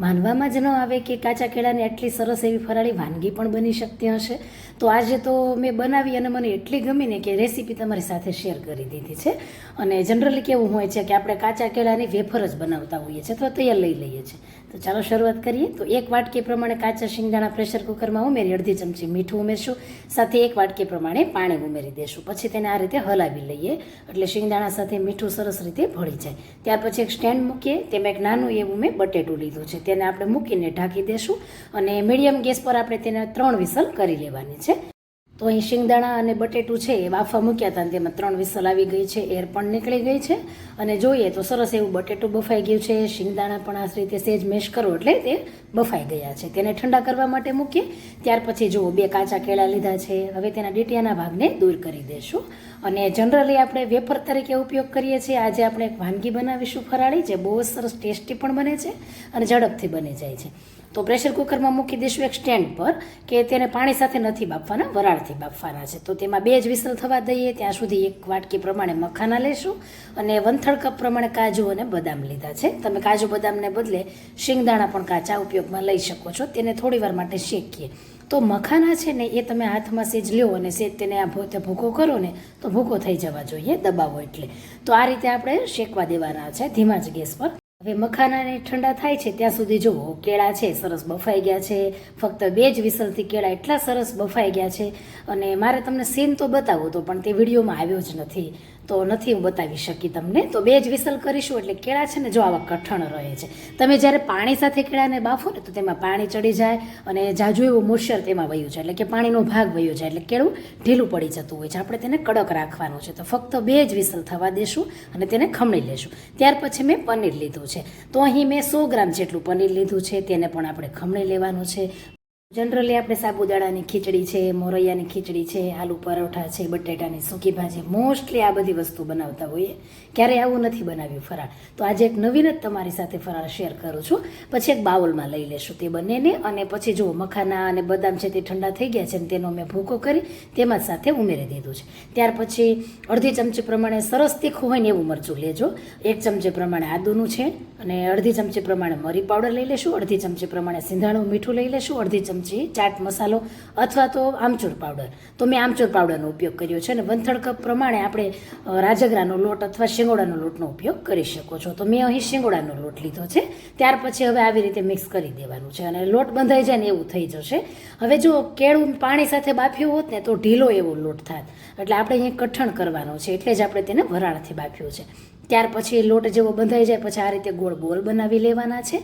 માનવામાં જ ન આવે કે કાચા કેળાની આટલી સરસ એવી ફરાળી વાનગી પણ બની શકતી હશે. તો આજે તો મેં બનાવી અને મને એટલી ગમી ને કે રેસીપી તમારી સાથે શેર કરી દીધી છે. અને જનરલી કેવું હોય છે કે આપણે કાચા કેળાની વેફર જ બનાવતા હોઈએ છીએ અથવા તૈયાર લઈ લઈએ છીએ. તો ચાલો શરૂઆત કરીએ. તો એક વાટકી પ્રમાણે કાચા શિંગદાણા પ્રેશર કુકરમાં ઉમેરી અડધી ચમચી મીઠું ઉમેરશું. સાથે એક વાટકી પ્રમાણે પાણી ઉમેરી દેશું. પછી તેને આ રીતે હલાવી લઈએ. એટલે શિંગદાણા સાથે મીઠું સરસ રીતે ભળી જાય. ત્યાર પછી એક સ્ટેન્ડ મૂકીએ. તેમાં એક નાનું એવું મેં બટેટું લીધું છે. તેને આપણે મૂકીને ઢાંકી દેશું અને મીડિયમ ગેસ પર આપણે તેને ત્રણ વિસલ કરી લેવાની છે. તો અહીં શિંગદાણા અને બટેટું છે એ બાફા મૂક્યા હતા તેમાં ત્રણ વિસલ આવી ગઈ છે, એર પણ નીકળી ગઈ છે. અને જોઈએ તો સરસ એવું બટેટું બફાઈ ગયું છે, શિંગદાણા પણ આ રીતે સેજ મેશ કરો એટલે તે બફાઈ ગયા છે. તેને ઠંડા કરવા માટે મૂકીએ, ત્યાર પછી જુઓ બે કાચા કેળા લીધા છે. હવે તેના ડીટિયાના ભાગને દૂર કરી દેશું. અને જનરલી આપણે વેફર તરીકે ઉપયોગ કરીએ છીએ. આજે આપણે એક વાનગી બનાવીશું ફરાળી, જે બહુ સરસ ટેસ્ટી પણ બને છે અને ઝડપથી બની જાય છે. તો પ્રેશર કુકરમાં મૂકી દઈશું એક સ્ટેન્ડ પર, કે તેને પાણી સાથે નથી બાફવાના, વરાળથી બાફવાના છે. તો તેમાં બે જ વિસલ થવા દઈએ, ત્યાં સુધી એક વાટકી પ્રમાણે મખાના લેશું અને વંથળ કપ પ્રમાણે કાજુ અને બદામ લીધા છે. તમે કાજુ બદામને બદલે શિંગદાણા પણ કાચા ઉપયોગમાં લઈ શકો છો. તેને થોડી વાર માટે શેકીએ. તો મખાના છે ને, એ તમે હાથમાં સેજ લ્યો અને સેજ તેને આ ભોતે ભૂકો કરો ને, તો ભૂકો થઈ જવા જોઈએ, દબાવો એટલે. તો આ રીતે આપણે શેકવા દેવાના છે, ધીમા જ ગેસ પર. હવે મખાનાને ઠંડા થાય છે, ત્યાં સુધી જુઓ, કેળા છે, સરસ બફાઈ ગયા છે. ફક્ત બે જ વિસલથી કેળા એટલા સરસ બફાઈ ગયા છે. અને મારે તમને સીન તો બતાવવો તો, પણ તે વિડીયોમાં આવ્યો જ નથી. તો નથી હું બતાવી શકી તમને. તો બે જ વિસલ કરીશું એટલે કેળા છે ને જો આવા કઠણ રહે છે. તમે જ્યારે પાણી સાથે કેળાને બાફો ને તો તેમાં પાણી ચડી જાય અને જાજુ એવું મોઇશ્ચર તેમાં વયું છે એટલે કે પાણીનો ભાગ વયો જાય. એટલે કેળું ઢીલું પડી જતું હોય છે. આપણે તેને કડક રાખવાનું છે. તો ફક્ત બે જ વિસલ થવા દેશું અને તેને ખમણી લેશું. ત્યાર પછી મેં પનીર લીધું છે. તો અહીં મેં સો ગ્રામ જેટલું પનીર લીધું છે. તેને પણ આપણે ખમણી લેવાનું છે. જનરલી આપણે સાબુદાણાની ખીચડી છે, મોરૈયાની ખીચડી છે, આલુ પરોઠા છે, બટેટાની સૂકી ભાજી મોસ્ટલી આ બધી વસ્તુ બનાવતા હોઈએ. ક્યારેય આવું નથી બનાવ્યું, ફરાળ. તો આજે એક નવીન જ તમારી સાથે ફરાળ શેર કરું છું. પછી એક બાઉલમાં લઈ લેશું તે બંનેને અને પછી જુઓ, મખાના અને બદામ છે તે ઠંડા થઈ ગયા છે અને તેનો મેં ભૂકો કરી તેમાં જ સાથે ઉમેરી દીધું છે. ત્યાર પછી અડધી ચમચી પ્રમાણે સરસ તીખું હોય ને એવું મરચું લેજો. એક ચમચી પ્રમાણે આદુનું છે અને અડધી ચમચી પ્રમાણે મરી પાવડર લઈ લેશું, અડધી ચમચી પ્રમાણે સિંધાણું મીઠું લઈ લેશું, અડધી ચમચી ચાટ મસાલો અથવા તો આમચૂર પાવડર. તો મેં આમચૂર પાવડરનો ઉપયોગ કર્યો છે અને વંથળ કપ પ્રમાણે આપણે રાજગરાનો લોટ અથવા શિંગોડાનો લોટનો ઉપયોગ કરી શકો છો. તો મેં અહીં શિંગોડાનો લોટ લીધો છે. ત્યાર પછી હવે આવી રીતે મિક્સ કરી દેવાનું છે અને લોટ બંધાઈ જાય ને એવું થઈ જશે. હવે જો કેળું પાણી સાથે બાફ્યું હોત ને તો ઢીલો એવો લોટ થાત. એટલે આપણે અહીં કઠણ કરવાનો છે. એટલે જ આપણે તેને વરાળથી બાફ્યું છે. ત્યાર પછી લોટ જેવો બંધાઈ જાય, પછી આ રીતે ગોળ બોલ બનાવી લેવાના છે.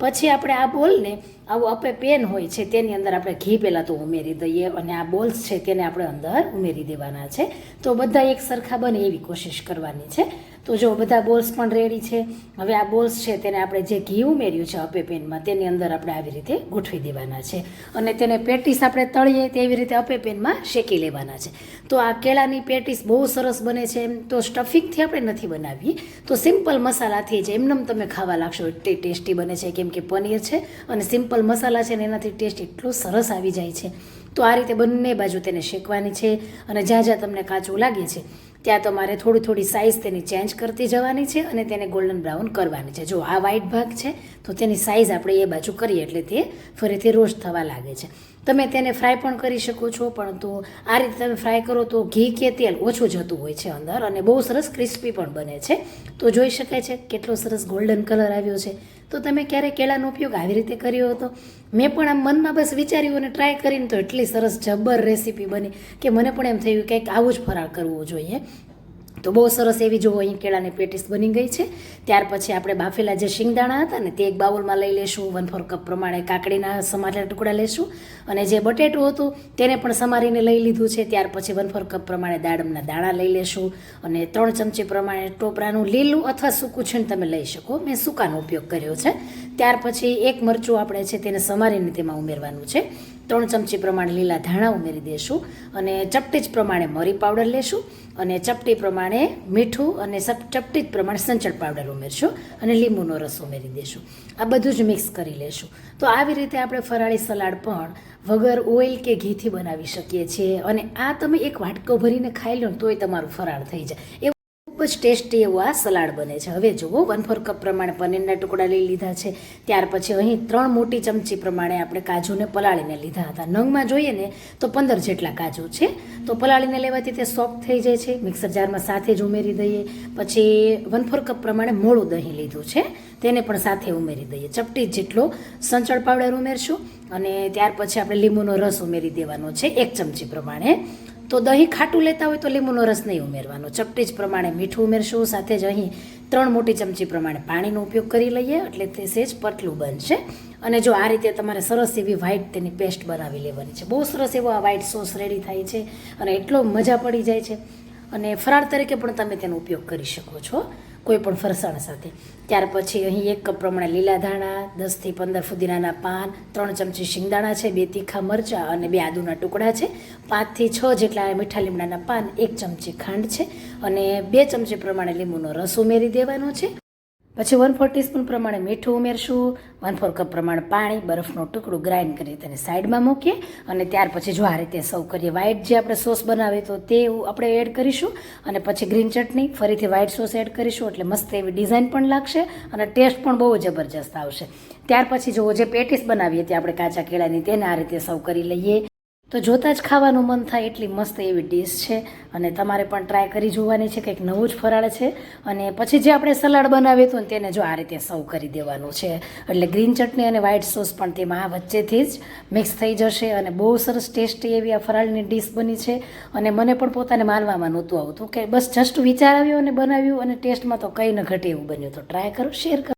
પછી આપણે આ બોલને આવું આપણે પેન હોય છે, તેની અંદર આપણે ઘી પહેલાં તો ઉમેરી દઈએ અને આ બોલ્સ છે તેને આપણે અંદર ઉમેરી દેવાના છે. તો બધા એક સરખા બને એવી કોશિશ કરવાની છે. તો જો બધા બોલ્સ પણ રેડી છે, હવે આ બોલ્સ છે તેને આપણે જે ઘી ઉમેર્યું છે અપે પેનમાં, તેની અંદર આપણે આવી રીતે ગોઠવી દેવાના છે. અને તેને પેટીસ આપણે તળીએ તેવી રીતે અપે પેનમાં શેકી લેવાના છે. તો આ કેળાની પેટીસ બહુ સરસ બને છે એમ, તો સ્ટફિંગથી આપણે નથી બનાવી. તો સિમ્પલ મસાલાથી જ, એમનેમ તમે ખાવા લાગશો એટલી ટેસ્ટી બને છે, કેમ કે પનીર છે અને સિમ્પલ મસાલા છે ને એનાથી ટેસ્ટ એટલો સરસ આવી જાય છે. તો આ રીતે બંને બાજુ તેને શેકવાની છે અને જ્યાં જ્યાં તમને કાચું લાગે છે ત્યાં તમારે થોડી થોડી સાઇઝ તેની ચેન્જ કરતી જવાની છે અને તેને ગોલ્ડન બ્રાઉન કરવાની છે. જો આ વ્હાઈટ ભાગ છે, તો તેની સાઇઝ આપણે એ બાજુ કરીએ એટલે તે ફરીથી રોસ્ટ થવા લાગે છે. તમે તેને ફ્રાય પણ કરી શકો છો, પરંતુ આ રીતે તમે ફ્રાય કરો તો ઘી કે તેલ ઓછું જતું હોય છે અંદર અને બહુ સરસ ક્રિસ્પી પણ બને છે. તો જોઈ શકાય છે કેટલો સરસ ગોલ્ડન કલર આવ્યો છે. તો તમે ક્યારે કેળાનો ઉપયોગ આવી રીતે કર્યો હતો? મેં પણ આમ મનમાં બસ વિચાર્યું અને ટ્રાય કરીને તો એટલી સરસ જબ્બર રેસીપી બની કે મને પણ એમ થયું કે આવું જ ફરાળ કરવું જોઈએ. તો બહુ સરસ એવી જુઓ અહીં કેળાની પેટીસ બની ગઈ છે. ત્યાર પછી આપણે બાફેલા જે શિંગદાણા હતા ને તે એક બાઉલમાં લઈ લેશું. વન ફોર કપ પ્રમાણે કાકડીના સમારેલા ટુકડા લેશું. અને જે બટેટું હતું તેને પણ સમારીને લઈ લીધું છે. ત્યાર પછી વન ફોર કપ પ્રમાણે દાડમના દાણા લઈ લેશું. અને ત્રણ ચમચી પ્રમાણે ટોપરાનું લીલું અથવા સૂકું છીણ તમે લઈ શકો. મેં સૂકાનો ઉપયોગ કર્યો છે. ત્યાર પછી એક મરચું આપણે છે તેને સમારીને તેમાં ઉમેરવાનું છે. ત્રણ ચમચી પ્રમાણે લીલા ધાણા ઉમેરી દઈશું અને ચપટી જ પ્રમાણે મરી પાવડર લેશું અને ચપટી પ્રમાણે મીઠું અને ચપટી જ પ્રમાણે સંચળ પાવડર ઉમેરશું અને લીંબુનો રસ ઉમેરી દઈશું આ બધું જ મિક્સ કરી લેશું. તો આવી રીતે આપણે ફરાળી સલાડ પણ વગર ઓઇલ કે ઘીથી બનાવી શકીએ છીએ અને આ તમે એક વાટકો ભરીને ખાઈ લો તોય તમારું ફરાળ થઈ જાય. એવું જ ટેસ્ટી એવું આ સલાડ બને છે. હવે જુઓ, વન ફોર કપ પ્રમાણે પનીરના ટુકડા લઈ લીધા છે. ત્યાર પછી અહીં ત્રણ મોટી ચમચી પ્રમાણે આપણે કાજુને પલાળીને લીધા હતા. નંગમાં જોઈએ ને, તો પંદર જેટલા કાજુ છે. તો પલાળીને લેવાથી તે સોફ્ટ થઈ જાય છે. મિક્સર જારમાં સાથે જ ઉમેરી દઈએ. પછી વન ફોર કપ પ્રમાણે મોળું દહીં લીધું છે. તેને પણ સાથે ઉમેરી દઈએ. ચપટી જેટલો સંચળ પાવડર ઉમેરશું અને ત્યાર પછી આપણે લીંબુનો રસ ઉમેરી દેવાનો છે, એક ચમચી પ્રમાણે. તો દહીં ખાટું લેતા હોય તો લીંબુનો રસ નહીં ઉમેરવાનો. ચપટી જ પ્રમાણે મીઠું ઉમેરશું, સાથે જ અહીં ત્રણ મોટી ચમચી પ્રમાણે પાણીનો ઉપયોગ કરી લઈએ, એટલે તે સેજ પતલું બનશે. અને જો આ રીતે તમારે સરસ એવી વ્હાઇટ તેની પેસ્ટ બનાવી લેવાની છે. બહુ સરસ એવો આ વ્હાઇટ સોસ રેડી થાય છે અને એટલો મજા પડી જાય છે. અને ફરાળ તરીકે પણ તમે તેનો ઉપયોગ કરી શકો છો, કોઈ પણ ફરસાણ સાથે. ત્યાર પછી અહીં એક કપ પ્રમાણે લીલા ધાણા, દસથી પંદર ફુદીનાના પાન, ત્રણ ચમચી શિંગદાણા છે, બે તીખા મરચાં અને બે આદુના ટુકડા છે. પાંચથી છ જેટલા મીઠા લીમડાના પાન, એક ચમચી ખાંડ છે અને બે ચમચી પ્રમાણે લીંબુનો રસ ઉમેરી દેવાનો છે. પછી વન ફોર ટીસ્પૂન પ્રમાણે મીઠું ઉમેરશું. વન ફોર કપ પ્રમાણે પાણી, બરફનું ટુકડું ગ્રાઇન્ડ કરી તેને સાઈડમાં મૂકીએ. અને ત્યાર પછી જો આ રીતે સર્વ કરીએ વ્હાઇટ જે આપણે સોસ બનાવીએ તો તે આપણે એડ કરીશું. અને પછી ગ્રીન ચટણી, ફરીથી વ્હાઇટ સોસ એડ કરીશું. એટલે મસ્ત એવી ડિઝાઇન પણ લાગશે અને ટેસ્ટ પણ બહુ જબરજસ્ત આવશે. ત્યાર પછી જો જે પેટીસ બનાવીએ, તે આપણે કાચા કેળાની, તેને આ રીતે સર્વ કરી લઈએ. તો જોતાં જ ખાવાનું મન થાય એટલી મસ્ત એવી ડીશ છે અને તમારે પણ ટ્રાય કરી જોવાની છે, કંઈક નવું જ ફરાળ છે. અને પછી જે આપણે સલાડ બનાવીએ હતું તેને જો આ રીતે સર્વ કરી દેવાનું છે. એટલે ગ્રીન ચટણી અને વ્હાઇટ સોસ પણ તેમાં આ વચ્ચેથી જ મિક્સ થઈ જશે અને બહુ સરસ ટેસ્ટી એવી આ ફરાળની ડીશ બની છે. અને મને પણ પોતાને માનવામાં નહોતું આવતું કે બસ જસ્ટ વિચાર આવ્યો અને બનાવ્યું અને ટેસ્ટમાં તો કંઈ ન ઘટે એવું બન્યું. તો ટ્રાય કરો શેર કરો.